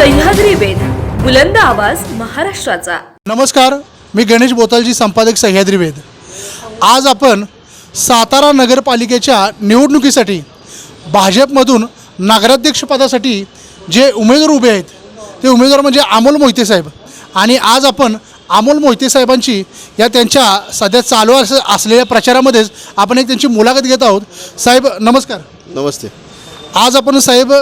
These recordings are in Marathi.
सह्याद्री वेद बुलंद आवाज महाराष्ट्राचा. नमस्कार मी गणेश बोतालजी संपादक सह्याद्री वेद. आज आपण सातारा नगरपालिकेच्या निवडणुकीसाठी भाजपमधून नगराध्यक्षपदासाठी जे उमेदवार उभे आहेत ते उमेदवार म्हणजे अमोल मोहिते साहेब. आणि आज आपण अमोल मोहिते साहेबांची या त्यांच्या सध्या चालू अस असलेल्या प्रचारामध्येच आपण एक त्यांची मुलाखत घेत आहोत. साहेब नमस्कार. नमस्ते. आज आपण साहेब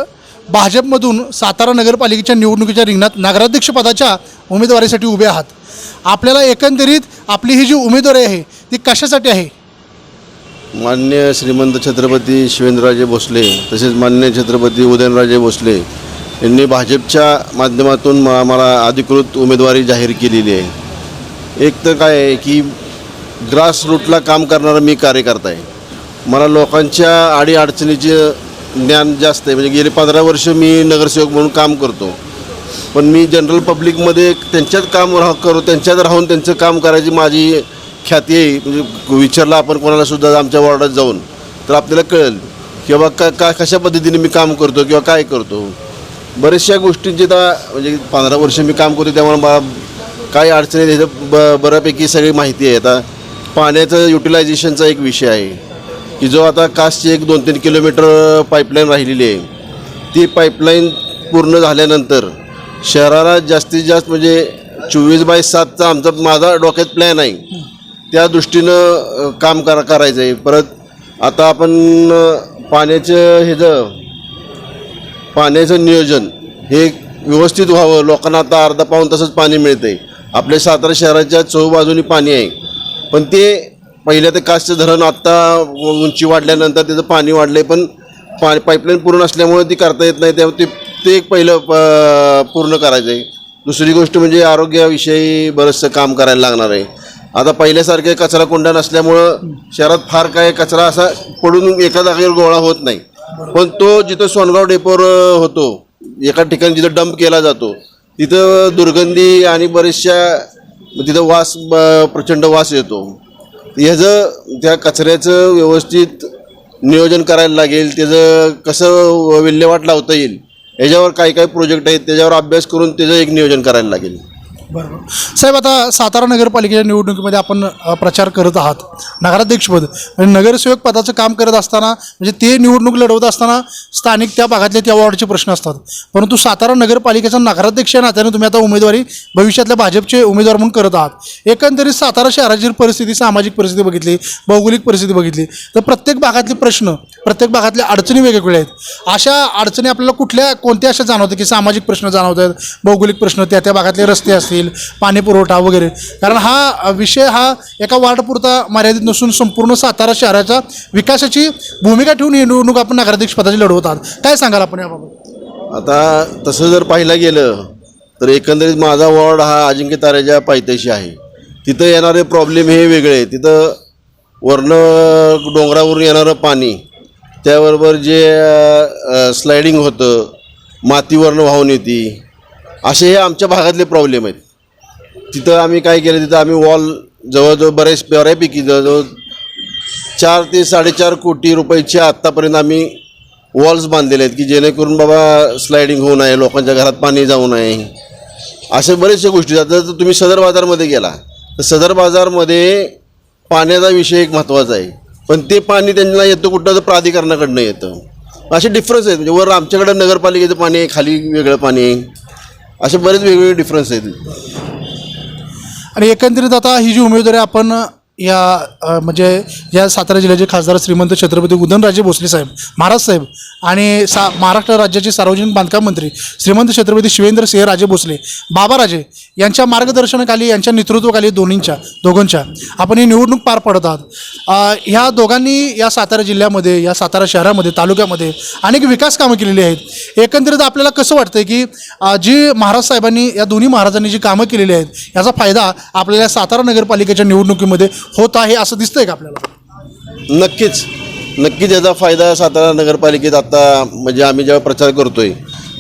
भाजपमधून सातारा नगरपालिकेच्या निवडणुकीच्या रिंगणात नगराध्यक्षपदाच्या उमेदवारीसाठी उभे आहात. आपल्याला एकंदरीत आपली ही जी उमेदवारी आहे ती कशासाठी आहे? मान्य श्रीमंत छत्रपती शिवेंद्रराजे भोसले तसेच मान्य छत्रपती उदयनराजे भोसले यांनी भाजपच्या माध्यमातून म- आम्हाला अधिकृत उमेदवारी जाहीर केलेली आहे. एक तर काय आहे की ग्रासरूटला काम करणारा मी कार्यकर्ता आहे. मला लोकांच्या अडीअडचणीचे ज्ञान जास्त आहे. म्हणजे गेले पंधरा वर्ष मी नगरसेवक म्हणून काम करतो. पण मी जनरल पब्लिकमध्ये त्यांच्यात काम राह करू त्यांच्यात राहून त्यांचं काम करायची माझी ख्याती आहे. म्हणजे विचारलं आपण कोणालासुद्धा आमच्या वॉर्डात जाऊन तर आपल्याला कळेल की बाबा का का कशा पद्धतीने मी काम करतो किंवा काय करतो. बऱ्याचशा गोष्टींची आता म्हणजे पंधरा वर्ष मी काम करतो त्यामुळे मला काही अडचणी ब बऱ्यापैकी सगळी माहिती आहे. आता पाण्याचं युटिलायझेशनचा एक विषय आहे. की जो आता कासची एक दोन तीन किलोमीटर पाईपलाईन राहिलेली आहे ती पाईपलाईन पूर्ण झाल्यानंतर शहराला जास्तीत जास्त म्हणजे चोवीस बाय सातचा आमचा माझा डोक्यात प्लॅन आहे. त्या दृष्टीनं काम करा करायचं आहे. परत आता आपण पाण्याचं ह्याचं पाण्याचं नियोजन हे व्यवस्थित व्हावं. लोकांना आता अर्धा पाऊन तसंच पाणी मिळतं आहे आपल्या सातारा शहराच्या चौबाजूनी पाणी आहे. पण ते पहिल्या ते कासचं धरण आत्ता उंची वाढल्यानंतर त्याचं पाणी वाढलं पण पाणी पाईपलाईन पूर्ण असल्यामुळे ती करता येत नाही. त्यामुळे ते ते एक पहिलं प- पूर्ण करायचं आहे दुसरी गोष्ट म्हणजे आरोग्याविषयी बरंचसं काम करायला लागणार आहे. आता पहिल्यासारखे कचरा कुंडा नसल्यामुळं शहरात फार काय कचरा असा पडून एका जागेवर गोळा होत नाही. पण तो जिथं सोनगाव डेपोवर होतो एका ठिकाणी जिथं डंप केला जातो तिथं दुर्गंधी आणि बरेचशा तिथं वास ब- प्रचंड वास येतो. ह्याचं त्या कचऱ्याचं व्यवस्थित नियोजन करायला लागेल त्याचं कसं विल्हेवाट लावता येईल याच्यावर काही काही प्रोजेक्ट आहेत त्याच्यावर अभ्यास करून त्याचं एक नियोजन करायला लागेल. बरोबर. साहेब आता सातारा नगरपालिकेच्या निवडणुकीमध्ये आपण अ, प्रचार करत आहात. नगराध्यक्षपद म्हणजे नगरसेवक पदाचं काम करत असताना म्हणजे ते निवडणूक लढवत असताना स्थानिक त्या भागातले त्या वॉर्डचे प्रश्न असतात. परंतु सातारा नगरपालिकेचा नगराध्यक्ष या नात्याने तुम्ही आता उमेदवारी भविष्यातल्या भाजपचे उमेदवार म्हणून करत आहात. एकंदरीत सातारा शहराची जर परिस्थिती सामाजिक परिस्थिती बघितली भौगोलिक परिस्थिती बघितली तर प्रत्येक भागातले प्रश्न प्रत्येक भागातल्या अडचणी वेगवेगळ्या आहेत. अशा अडचणी आपल्याला कुठल्या कोणत्या अशा जाणवतात की सामाजिक प्रश्न जाणवत आहेत भौगोलिक प्रश्न त्या त्या भागातले रस्ते असतील पाणी पुरवठा वगैरे. कारण हा विषय हा एका वार्डपुरता मर्यादित नसून संपूर्ण सातारा शहराच्या विकासाची भूमिका ठेवून ही निवडणूक आपण नगराध्यक्ष पदाची लढवत आहात. काय सांगाल आपण याबाबत? आता तसं जर पाहायला गेलं तर एकंदरीत माझा वॉर्ड हा अजिंक्य ताऱ्याच्या पायथ्याशी आहे. तिथं येणारे प्रॉब्लेम हे वेगळे तिथं वरनं डोंगरावरून येणारं पाणी त्याबरोबर जे स्लायडिंग होतं मातीवरनं वाहून येते असे हे आमच्या भागातले प्रॉब्लेम आहेत. तिथं आम्ही काय केलं तिथं आम्ही वॉल जवळजवळ बरेच बऱ्यापैकी जवळजवळ चार ते साडेचार कोटी रुपयाचे आत्तापर्यंत आम्ही वॉल्स बांधलेले आहेत की जेणेकरून बाबा स्लायडिंग होऊ नये लोकांच्या घरात पाणी जाऊ नये. अशा बऱ्याचशा गोष्टी जातात जर तुम्ही सदर बाजारमध्ये गेला तर सदर बाजारमध्ये पाण्याचा विषय एक महत्त्वाचा आहे. पण ते पाणी त्यांना येतं कुठं तर प्राधिकरणाकडनं येतं. असे डिफरन्स आहेत. म्हणजे वर आमच्याकडं नगरपालिकेचं पाणी आहे खाली वेगळं पाणी आहे. असे बरेच वेगवेगळे डिफरन्स आहेत. आणि एकंदरीत आता ही जी उमेदवारी आपण या म्हणजे या सातारा जिल्ह्याचे खासदार श्रीमंत छत्रपती उदयनराजे भोसले साहेब महाराज साहेब आणि सा महाराष्ट्र राज्याचे सार्वजनिक बांधकाम मंत्री श्रीमंत छत्रपती शिवेंद्र सिंह राजे भोसले बाबाराजे यांच्या मार्गदर्शनाखाली यांच्या नेतृत्वाखाली दोन्हींच्या दोघांच्या आपण ही निवडणूक पार पडत आहात. ह्या दोघांनी या सातारा जिल्ह्यामध्ये या सातारा शहरामध्ये तालुक्यामध्ये अनेक विकास कामं केलेली आहेत. एकंदरीत आपल्याला कसं वाटतं की जी महाराज साहेबांनी या दोन्ही महाराजांनी जी कामं केलेली आहेत याचा फायदा आपल्याला सातारा नगरपालिकेच्या निवडणुकीमध्ये होत आहे असं दिसतंय का आपल्याला? नक्कीच. नक्कीच याचा फायदा सातारा नगरपालिकेत आता म्हणजे आम्ही जेव्हा प्रचार करतो आहे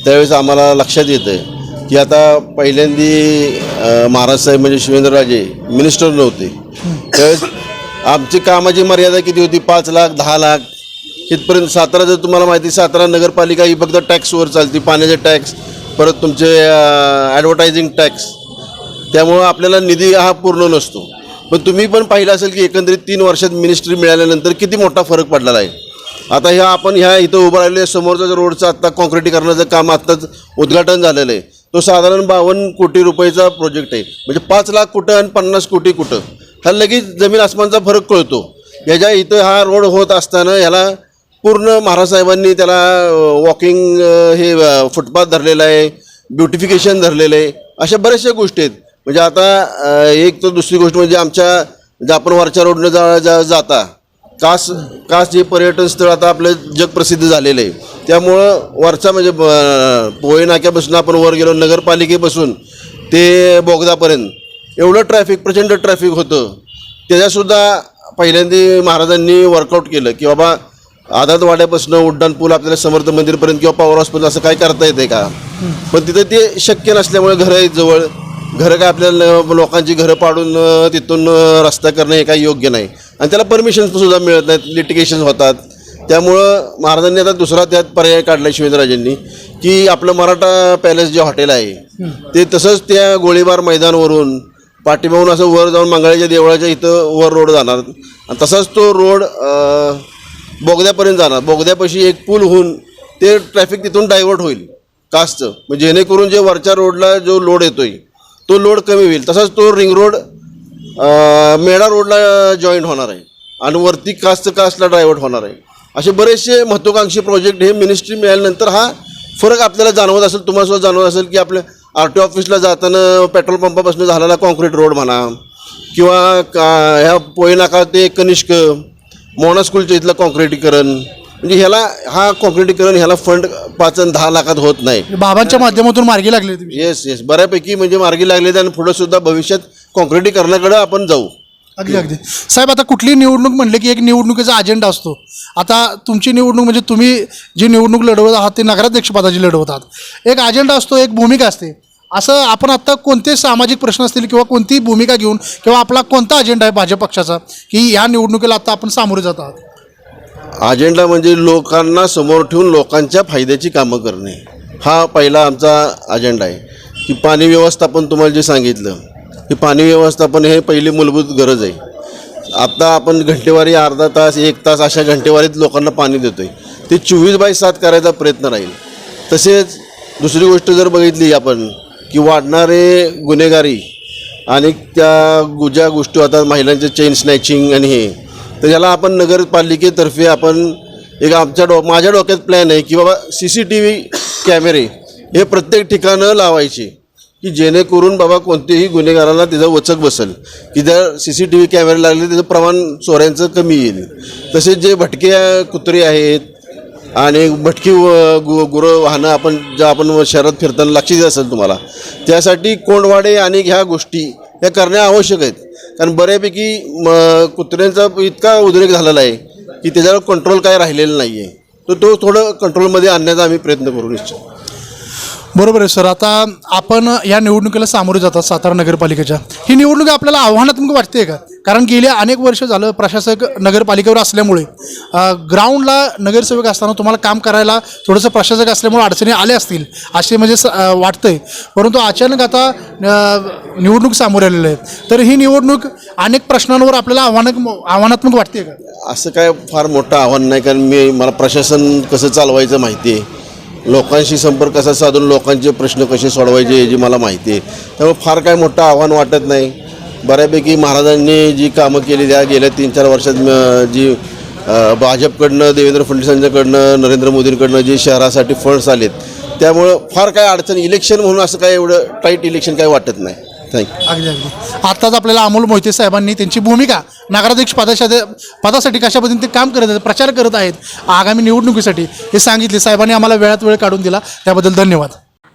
त्यावेळेस आम्हाला लक्षात येतं आहे की आता पहिल्यांदी अं, महाराज साहेब म्हणजे शिवेंद्रराजे मिनिस्टर नव्हते. त्यावेळेस आमची कामाची मर्यादा किती होती? पाच लाख दहा लाख. इथपर्यंत सातारा जर तुम्हाला माहिती सातारा नगरपालिका ही फक्त टॅक्सवर चालते पाण्याचे टॅक्स परत तुमचे ॲडव्हर्टायझिंग टॅक्स त्यामुळं आपल्याला निधी हा पूर्ण नसतो. पण तुम्ही पण पाहिलं असेल की एकंदरीत तीन वर्षात मिनिस्ट्री मिळाल्यानंतर किती मोठा फरक पडलेला आहे? आता ह्या आपण ह्या इथं उभं राहिलेल्या समोरचा रोडचं आत्ता कॉन्क्रिटीकरणाचं काम आत्ताच उद्घाटन झालेलं आहे. तो साधारण बावन्न कोटी रुपयाचा प्रोजेक्ट आहे. म्हणजे पाच लाख कुठं आणि पन्नास कोटी कुठं? हा लगेच जमीन आसमानचा फरक कळतो. याच्या इथं हा रोड होत असताना ह्याला पूर्ण महाराज साहेबांनी त्याला वॉकिंग हे फुटपाथ धरलेलं आहे ब्युटिफिकेशन धरलेलं आहे. अशा बऱ्याचशा गोष्टी आहेत. म्हणजे आता एक तर दुसरी गोष्ट म्हणजे आमच्या म्हणजे आपण वरच्या रोडनं जा जा जाता कास कास हे पर्यटन स्थळ आता आपलं जगप्रसिद्ध झालेलं आहे. त्यामुळं वरचा म्हणजे पोहे नाक्यापासून आपण वर गेलो नगरपालिकेपासून ते बोगदापर्यंत. एवढं ट्रॅफिक प्रचंड ट्रॅफिक होतं. त्याच्यासुद्धा पहिल्यांदा महाराजांनी वर्कआउट केलं की बाबा आधात वाड्यापासून उड्डाण पूल आपल्याला समर्थ मंदिरपर्यंत किंवा पॉवर हाऊसपर्यंत असं काय करता येते का? पण तिथं ते शक्य नसल्यामुळे घर आहेत जवळ. घरं काय आपल्याला लोकांची घरं पाडून तिथून रस्ता करणं हे काही योग्य नाही. आणि त्याला परमिशन सुद्धा मिळत नाहीत लिटिगेशन होतात. त्यामुळं महाराजांनी आता दुसरा त्यात पर्याय काढला शिवेंद्रराजेंनी की आपलं मराठा पॅलेस जे हॉटेल आहे ते तसंच त्या गोळीबार मैदानवरून पाठीमागून असं वर जाऊन मंगळाच्या देवळाच्या इथं वर रोड जाणार. आणि तसाच तो रोड बोगद्यापर्यंत जाणार. बोगद्यापाशी एक पूल होऊन ते ट्रॅफिक तिथून डायव्हर्ट होईल. कासचं. म्हणजे जेणेकरून जे वरच्या रोडला जो लोड येतोय तो लोड कमी होईल. तसाच तो रिंग रोड मेढा रोडला जॉईंट होणार आहे. आणि वरती कासचं कासला डायव्हर्ट होणार आहे. असे बरेचसे महत्त्वाकांक्षी प्रोजेक्ट हे मिनिस्ट्री मिळाल्यानंतर हा फरक आपल्याला जाणवत असेल तुम्हाला सुद्धा जाणवत असेल की आपल्या आर टी ऑफिसला जाताना पेट्रोल पंपापासून झालेला कॉन्क्रीट रोड म्हणा किंवा का ह्या पोहे नाका ते कनिष्क मोना स्कूलच्या इथलं कॉन्क्रिटीकरण म्हणजे ह्याला हा कॉन्क्रिटीकरण ह्याला फंड पाच आणि दहा लाखात होत नाही. बाबांच्या माध्यमातून मार्गी लागले तुम्ही. येस येस बऱ्यापैकी म्हणजे मार्गी लागले आणि पुढे सुद्धा भविष्यात कॉन्क्रिटीकरणाकडे आपण जाऊ. अगदी अगदी. साहेब आता कुठली निवडणूक म्हणले की एक निवडणुकीचा अजेंडा असतो. आता तुमची निवडणूक म्हणजे तुम्ही जी निवडणूक लढवत आहात ते नगराध्यक्ष पदाची लढवत आहात. एक अजेंडा असतो एक भूमिका असते. असं आपण आत्ता कोणते सामाजिक प्रश्न असतील किंवा कोणती भूमिका घेऊन किंवा आपला कोणता अजेंडा आहे भाजप पक्षाचा की या निवडणुकीला आता आपण सामोरे जात आहात? अजेंडा म्हणजे लोकांना समोर ठेवून लोकांच्या फायद्याची कामं करणे. हा पहिला आमचा अजेंडा आहे. की पाणी व्यवस्थापन तुम्हाला जे सांगितलं की पाणी व्यवस्थापन हे पहिली मूलभूत गरज आहे. आत्ता आपण घंटेवारी अर्धा तास एक तास अशा घंटेवारीत लोकांना पाणी देतो आहे ते चोवीस बाय सात करायचा प्रयत्न राहील. तसेच दुसरी गोष्ट जर बघितली आपण की वाढणारे गुन्हेगारी आणि त्या ज्या गोष्टी होतात महिलांचे चेन स्नॅचिंग आणि हे तर याला आपण नगरपालिकेतर्फे आपण एक आमच्या डो माझ्या डोक्यात प्लॅन आहे की बाबा सी सी टी व्ही कॅमेरे हे प्रत्येक ठिकाणं लावायचे की जेणेकरून बाबा कोणत्याही गुन्हेगाराला त्याचा वचक बसेल. की जर सी सी टी व्ही कॅमेरे लागले त्याचं प्रमाण चोऱ्यांचं कमी येईल. तसेच जे भटके कुत्रे आहेत आणि भटकी व- गु गुरं वाहनं आपण ज्या आपण शहरात फिरताना लक्ष देत असेल तुम्हाला त्यासाठी कोंडवाडे आणि ह्या गोष्टी या करणे आवश्यक आहेत. कारण बऱ्यापैकी म कुत्र्यांचा इतका उद्रेक झालेला आहे की त्याच्यावर कंट्रोल काय राहिलेलं नाही आहे तर तो थोडं कंट्रोलमध्ये आणण्याचा आम्ही प्रयत्न करू इच्छितो बरोबर आहे सर. आता आपण या निवडणुकीला सामोरे जातात सातारा नगरपालिकेच्या. ही निवडणूक आपल्याला आव्हानात्मक वाटते का? कारण गेल्या अनेक वर्ष झालं प्रशासक नगरपालिकेवर असल्यामुळे. ग्राउंडला नगरसेवक असताना तुम्हाला काम करायला थोडंसं प्रशासक असल्यामुळे अडचणी आल्या असतील असे म्हणजे स- वाटतं वाटतंय. परंतु अचानक आता निवडणूक सामोरे आलेलं आहे तर ही निवडणूक अनेक प्रश्नांवर आपल्याला आव्हानात्मक आव्हानात्मक वाटते का? असं काय फार मोठं आव्हान नाही कारण मी मला प्रशासन कसं चालवायचं माहिती आहे. लोकांशी संपर्क कसा साधून लोकांचे प्रश्न कसे सोडवायचे याची मला माहिती आहे. त्यामुळे फार काय मोठं आव्हान वाटत नाही. बऱ्यापैकी महाराजांनी जी कामं केली त्या गेल्या तीन चार वर्षात जी भाजपकडनं देवेंद्र फडणवीसांच्याकडनं नरेंद्र मोदींकडनं जे शहरासाठी फंड्स आलेत त्यामुळं फार काय अडचण इलेक्शन म्हणून असं काय एवढं टाईट इलेक्शन काय वाटत नाही. थँक्यू अगदी अगदी. आत्ताच आपल्याला अमोल मोहिते साहेबांनी त्यांची भूमिका नगराध्यक्ष पदासाठी पदासाठी कशा पद्धतीने ते काम करत आहेत प्रचार करत आहेत आगामी निवडणुकीसाठी हे सांगितले. साहेबांनी आम्हाला वेळात वेळ काढून दिला. त्याबद्दल धन्यवाद.